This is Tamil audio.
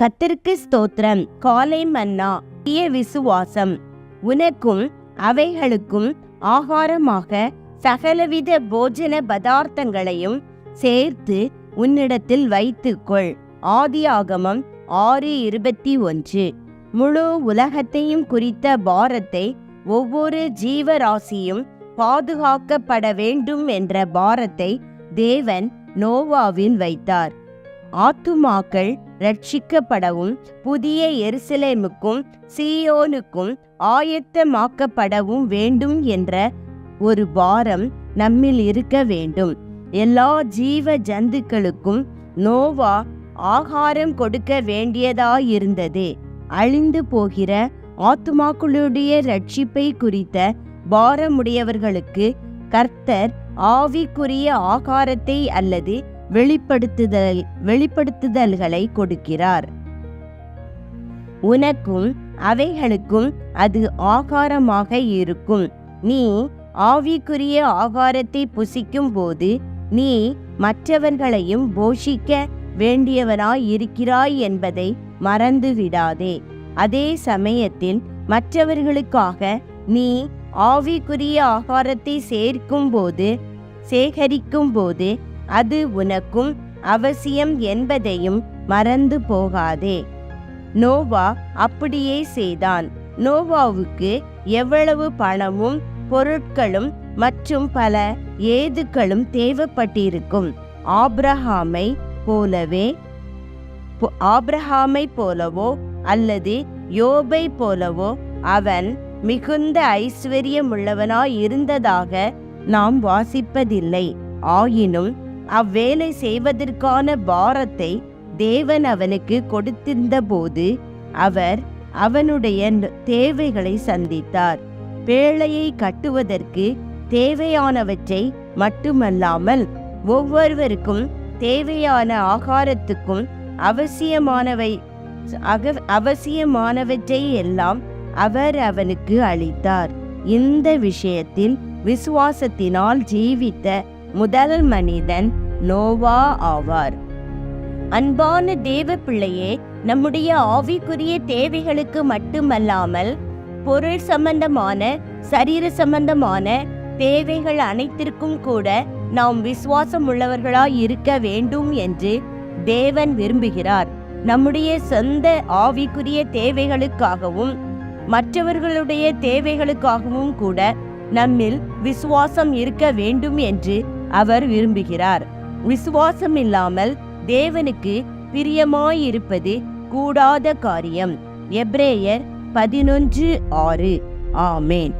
கத்திற்கு ஸ்தோத்திரம். காலை மன்னா தீய விசுவாசம். உனக்கும் அவைகளுக்கும் ஆகாரமாக சகலவித போஜன பதார்த்தங்களையும் சேர்த்து உன்னிடத்தில் வைத்துக்கொள். ஆதியாகமம் ஆறு இருபத்தி ஒன்று. முழு உலகத்தையும் குறித்த பாரத்தை ஒவ்வொரு ஜீவராசியும் பாதுகாக்கப்பட வேண்டும் என்ற பாரத்தை தேவன் நோவாவில் வைத்தார். ஆத்துமாக்கள் ரட்சிக்கப்படவும் புதிய எருசலேமுக்கும் சீயோனுக்கும் ஆயத்தமாக்கப்படவும் வேண்டும் என்ற ஒரு பாரம் நம்மில் இருக்க வேண்டும். எல்லா ஜீவ ஜந்துக்களுக்கும் நோவா ஆகாரம் கொடுக்க வேண்டியதாயிருந்தது. அழிந்து போகிற ஆத்துமாக்களுடைய ரட்சிப்பை குறித்த பாரமுடையவர்களுக்கு கர்த்தர் ஆவிக்குரிய ஆகாரத்தை அல்லது வெளிப்படுத்துதல் வெளிப்படுத்துதல்களை கொடுக்கிறார். உனக்கும் அவைகளுக்கும் அது ஆகாரமாக இருக்கும். நீ ஆவிக்குரிய ஆகாரத்தை புசிக்கும் போது நீ மற்றவர்களையும் போஷிக்க வேண்டியவனாய் இருக்கிறாய் என்பதை மறந்து விடாதே அதே சமயத்தில் மற்றவர்களுக்காக நீ ஆவிக்குரிய ஆகாரத்தை சேர்க்கும் போது சேகரிக்கும் போது அது உனக்கும் அவசியம் என்பதையும் மறந்து போகாதே. நோவா அப்படியே செய்தான். நோவாவுக்கு எவ்வளவு பணமும் பொருட்களும் மற்றும் பல ஏதுக்களும் தேவைப்பட்டிருக்கும். ஆப்ரஹாமை போலவே ஆப்ரஹாமை போலவோ அல்லது யோபை போலவோ அவன் மிகுந்த ஐஸ்வர்யமுள்ளவனாய் இருந்ததாக நாம் வாசிப்பதில்லை. ஆயினும் அவ்வேலை செய்வதற்கான பாரத்தை தேவன் அவனுக்கு கொடுத்திருந்தபோது அவர் அவனுடைய ந- தேவைகளை சந்தித்தார். பேழையை கட்டுவதற்கு தேவையானவற்றை மட்டுமல்லாமல் ஒவ்வொருவருக்கும் தேவையான ஆகாரத்துக்கும் அவசியமானவை அவசியமானவற்றை எல்லாம் அவர் அவனுக்கு அளித்தார். இந்த விஷயத்தில் விசுவாசத்தினால் ஜீவித்த முதல் மனிதன் நோவா ஆவார். அன்பான தேவ பிள்ளையே நம்முடைய ஆவிக்குரிய தேவைகளுக்கு மட்டுமல்லாமல் பொருள் சம்பந்தமான சரீர சம்பந்தமான தேவைகள் அனைத்திற்கும் கூட நாம் விசுவாசம் உள்ளவர்களாய் இருக்க வேண்டும் என்று தேவன் விரும்புகிறார். நம்முடைய சொந்த ஆவிக்குரிய தேவைகளுக்காகவும் மற்றவர்களுடைய தேவைகளுக்காகவும் கூட நம்மில் விசுவாசம் இருக்க வேண்டும் என்று அவர் விரும்புகிறார். விசுவாசம் இல்லாமல் தேவனுக்கு பிரியமாயிருப்பது கூடாத காரியம். எப்ரேயர் பதினொன்று ஆறு. ஆமேன்.